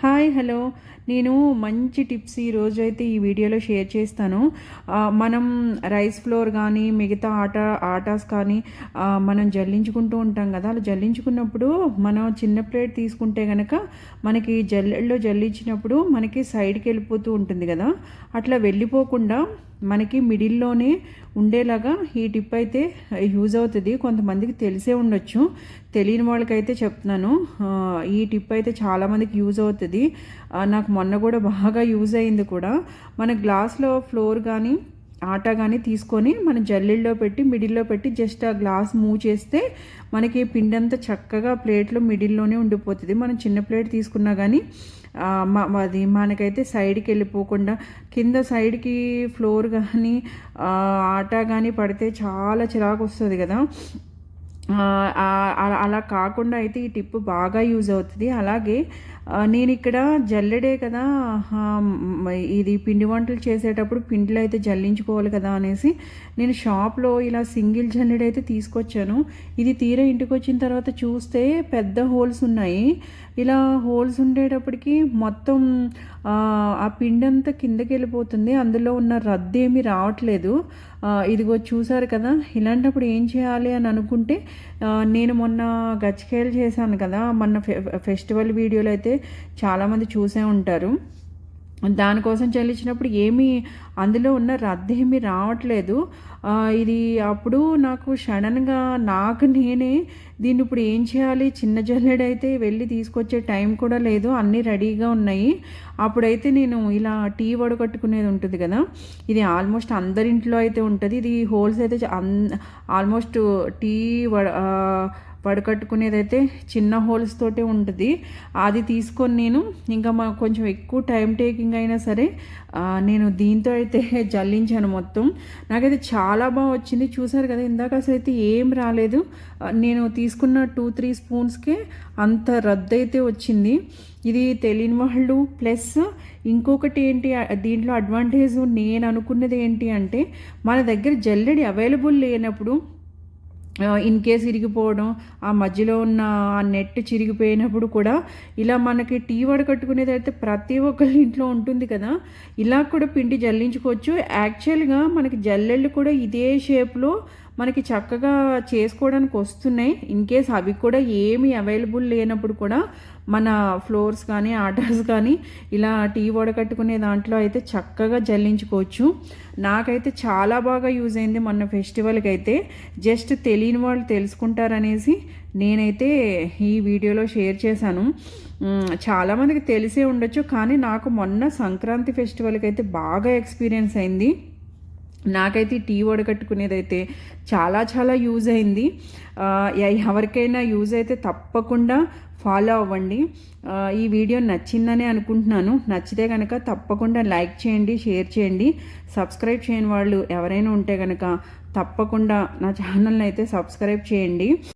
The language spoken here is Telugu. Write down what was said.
Hi hello. నేను మంచి టిప్స్ ఈరోజు అయితే ఈ వీడియోలో షేర్ చేస్తాను. మనం రైస్ ఫ్లోర్ కానీ మిగతా ఆట ఆటాస్ కానీ మనం జల్లించుకుంటూ ఉంటాం కదా. అలా జల్లించుకున్నప్పుడు మనం చిన్న ప్లేట్ తీసుకుంటే కనుక మనకి జల్లెల్లో జల్లించినప్పుడు మనకి సైడ్కి వెళ్ళిపోతూ ఉంటుంది కదా. అట్లా వెళ్ళిపోకుండా మనకి మిడిల్లోనే ఉండేలాగా ఈ టిప్ అయితే యూజ్ అవుతుంది. కొంతమందికి తెలిసే ఉండొచ్చు. తెలియని వాళ్ళకైతే చెప్తున్నాను. ఈ టిప్ అయితే చాలామందికి యూజ్ అవుతుంది. ఆ, నాకు మొన్న కూడా బాగా యూజ్ అయింది కూడా. మన గ్లాస్లో ఫ్లోర్ కానీ ఆటా కానీ తీసుకొని మన జల్లెల్లో పెట్టి మిడిల్లో పెట్టి జస్ట్ ఆ గ్లాస్ మూవ్ చేస్తే మనకి పిండంతా చక్కగా ప్లేట్లో మిడిల్లోనే ఉండిపోతుంది. మనం చిన్న ప్లేట్ తీసుకున్నా కానీ అది మనకైతే సైడ్కి వెళ్ళిపోకుండా కింద సైడ్కి ఫ్లోర్ కానీ ఆటా కానీ పడితే చాలా చిరాకు వస్తుంది కదా. అలా- అలా కాకుండా అయితే ఈ టిప్ బాగా యూజ్ అవుతుంది. అలాగే నేను ఇక్కడ జల్లెడే కదా ఇది పిండి వంటలు చేసేటప్పుడు పిండిలో అయితే జల్లించుకోవాలి కదా అనేసి నేను షాప్లో ఇలా సింగిల్ జల్లెడ అయితే తీసుకొచ్చాను. ఇది తీరా ఇంటికి వచ్చిన తర్వాత చూస్తే పెద్ద హోల్స్ ఉన్నాయి. ఇలా హోల్స్ ఉండేటప్పటికి మొత్తం ఆ, పిండి అంతా కిందకి వెళ్ళిపోతుంది. అందులో ఉన్న రద్దు ఏమీ రావట్లేదు ఇదిగో చూసారు కదా ఇలాంటప్పుడు ఏం చేయాలి అని అనుకుంటే నేను మొన్న గచ్చికాయలు చేశాను కదా మొన్న ఫె ఫెస్టివల్ వీడియోలు అయితే చాలామంది చూసే ఉంటారు. దానికోసం చెల్లించినప్పుడు ఏమీ అందులో ఉన్న రద్దేమీ రావట్లేదు. ఇది అప్పుడు నాకు సడన్గా నాకు నేనే దీన్ని ఇప్పుడు ఏం చేయాలి? చిన్న జల్లెడైతే వెళ్ళి తీసుకొచ్చే టైం కూడా లేదు. అన్నీ రెడీగా ఉన్నాయి. అప్పుడైతే నేను ఇలా టీ వడకట్టుకునేది ఉంటుంది కదా ఇది ఆల్మోస్ట్ అందరింట్లో అయితే ఉంటుంది. ఇది హోల్స్ అయితే అన్ ఆల్మోస్ట్ టీ వడ వడకట్టుకునేదైతే చిన్న హోల్స్ తోటే ఉంటుంది. అది తీసుకొని నేను ఇంకా మా కొంచెం ఎక్కువ టైం టేకింగ్ అయినా సరే నేను దీంతో అయితే జల్లించాను మొత్తం. నాకైతే చాలా బాగా వచ్చింది. చూసారు కదా ఇందాక అసలు అయితే ఏం రాలేదు. నేను తీసుకున్న టూ త్రీ స్పూన్స్కే అంత రద్దు అయితే వచ్చింది. ఇది తెలియని వాళ్ళు ప్లస్ ఇంకొకటి ఏంటి దీంట్లో అడ్వాంటేజ్ నేను అనుకున్నది ఏంటి అంటే మన దగ్గర జల్లెడి అవైలబుల్ లేనప్పుడు ఇన్ కేస్ ఇరిగిపోవడం ఆ మధ్యలో ఉన్న ఆ నెట్ చిరిగిపోయినప్పుడు కూడా ఇలా మనకి టీ వడకట్టుకునేది అయితే ప్రతి ఒక్కరి ఇంట్లో ఉంటుంది కదా. ఇలా కూడా పిండి జల్లించుకోవచ్చు. యాక్చువల్గా మనకి జల్లెళ్ళు కూడా ఇదే షేప్లో మనకి చక్కగా చేసుకోవడానికి వస్తున్నాయి. ఇన్ కేస్ అవి కూడా ఏమీ అవైలబుల్ లేనప్పుడు కూడా మన ఫ్లోర్స్ కానీ ఆటాస్ కానీ ఇలా టీ వడకట్టుకునే దాంట్లో అయితే చక్కగా జల్లించుకోవచ్చు. నాకైతే చాలా బాగా యూజ్ అయింది మొన్న ఫెస్టివల్కి అయితే. జస్ట్ తెలియని వాళ్ళు తెలుసుకుంటారనేసి నేనైతే ఈ వీడియోలో షేర్ చేశాను. చాలామందికి తెలిసే ఉండొచ్చు కానీ నాకు మొన్న సంక్రాంతి ఫెస్టివల్కి అయితే బాగా ఎక్స్పీరియన్స్ అయింది. నాకైతే టీ వడగట్టుకునేదైతే చాలా చాలా యూజ్ అయింది. ఎవరికైనా యూజ్ అయితే తప్పకుండా ఫాలో అవ్వండి. ఈ వీడియో నచ్చిందని అనుకుంటున్నాను. నచ్చితే కనుక తప్పకుండా లైక్ చేయండి షేర్ చేయండి. సబ్స్క్రైబ్ చేయని వాళ్ళు ఎవరైనా ఉంటే కనుక తప్పకుండా నా ఛానల్ని అయితే సబ్స్క్రైబ్ చేయండి.